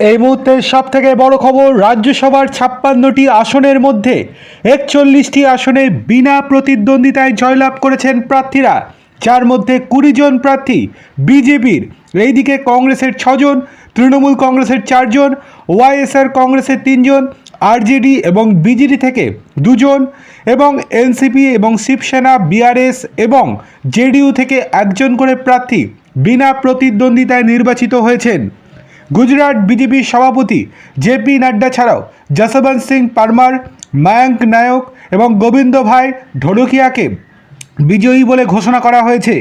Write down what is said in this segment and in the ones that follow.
এই মুহূর্তের সব থেকে বড় খবর, রাজ্যসভার ছাপ্পান্নটি আসনের মধ্যে একচল্লিশটি আসনে বিনা প্রতিদ্বন্দ্বিতায় জয়লাভ করেছেন প্রার্থীরা। যার মধ্যে কুড়ি জন প্রার্থী বিজেপির। এইদিকে কংগ্রেসের ছজন তৃণমূল কংগ্রেসের চারজন ওয়াইএসআর কংগ্রেসের তিনজন আরজেডি এবং বিজেডি থেকে দুজন এবং এনসিপি এবং শিবসেনা বিআরএস এবং জেডিইউ থেকে একজন করে প্রার্থী বিনা প্রতিদ্বন্দ্বিতায় নির্বাচিত হয়েছেন। গুজরাট বিজেপির সভাপতি জেপি নাড্ডা ছাড়াও যশবন্ত সিং পারমার, মায়াঙ্ক নায়ক এবং গোবিন্দ ভাই ঢোলকিয়াকে বিজয়ী বলে ঘোষণা করা হয়েছে।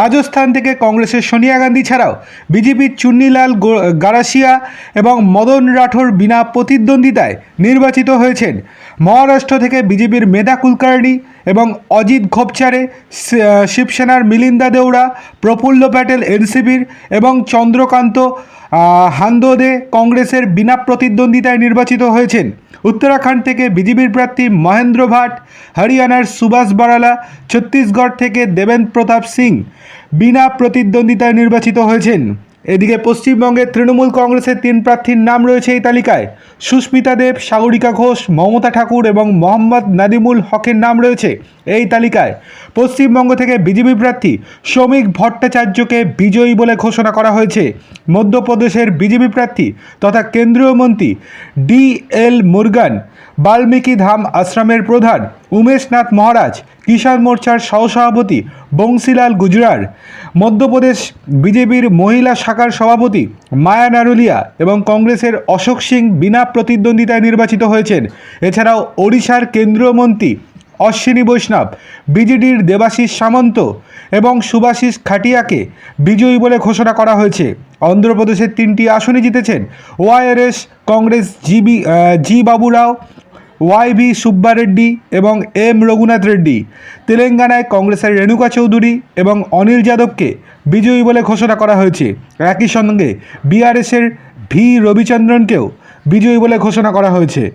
রাজস্থান থেকে কংগ্রেসের সোনিয়া গান্ধী ছাড়াও বিজেপির চুন্নিলাল গারাসিয়া এবং মদন রাঠোর বিনা প্রতিদ্বন্দ্বিতায় নির্বাচিত হয়েছেন। মহারাষ্ট্র থেকে বিজেপির মেধা কুলকার্নি এবং অজিত ঘোপচারে শিবসেনার মিলিন্দা দেওড়া প্রফুল্ল প্যাটেল এনসিপির এবং চন্দ্রকান্ত হান্দোদে কংগ্রেসের বিনা প্রতিদ্বন্দ্বিতায় নির্বাচিত হয়েছেন। উত্তরাখণ্ড থেকে বিজেপির প্রার্থী মহেন্দ্র ভাট, হরিয়ানার সুভাষ বারালা, ছত্তিশগড় থেকে দেবেন্দ্র প্রতাপ সিং বিনা প্রতিদ্বন্দ্বিতায় নির্বাচিত হয়েছেন। এদিকে পশ্চিমবঙ্গের তৃণমূল কংগ্রেসের তিন প্রার্থীর নাম রয়েছে এই তালিকায়। সুস্মিতা দেব, সাগরিকা ঘোষ, মমতা ঠাকুর এবং মোহাম্মদ নাদিমুল হকের নাম রয়েছে। এই তালিকায় পশ্চিমবঙ্গ থেকে বিজেপি প্রার্থী শ্রমিক ভট্টাচার্যকে বিজয়ী বলে ঘোষণা করা হয়েছে। মধ্যপ্রদেশের বিজেপি প্রার্থী তথা কেন্দ্রীয় মন্ত্রী ডি এল মুরগান, বাল্মীকি ধাম আশ্রমের প্রধান উমেশনাথ মহারাজ, কিষাণ মোর্চার সহসভাপতি বংশীলাল গুজরার, মধ্যপ্রদেশ বিজেপির মহিলা শাখার সভাপতি মায়া নারুলিয়া এবং কংগ্রেসের অশোক সিং বিনা প্রতিদ্বন্দ্বিতায় নির্বাচিত হয়েছেন। এছাড়াও ওড়িশার কেন্দ্রীয় মন্ত্রী অশ্বিনী বৈষ্ণব, বিজেডির দেবাশিস সামন্ত এবং সুভাষিস খাটিয়াকে বিজয়ী বলে ঘোষণা করা হয়েছে। অন্ধ্রপ্রদেশের তিনটি আসনে জিতেছেন YRS, Congress GB G Baburao Y YV Subba Reddy এবং এম রঘুনাথ রেড্ডি। তেলেঙ্গানায় কংগ্রেসের রেণুকা চৌধুরী এবং অনিল যাদবকে বিজয়ী বলে ঘোষণা করা হয়েছে। একই সঙ্গে বিআরএসের ভি রবিচন্দ্রনকেও বিজয়ী বলে ঘোষণা করা হয়েছে।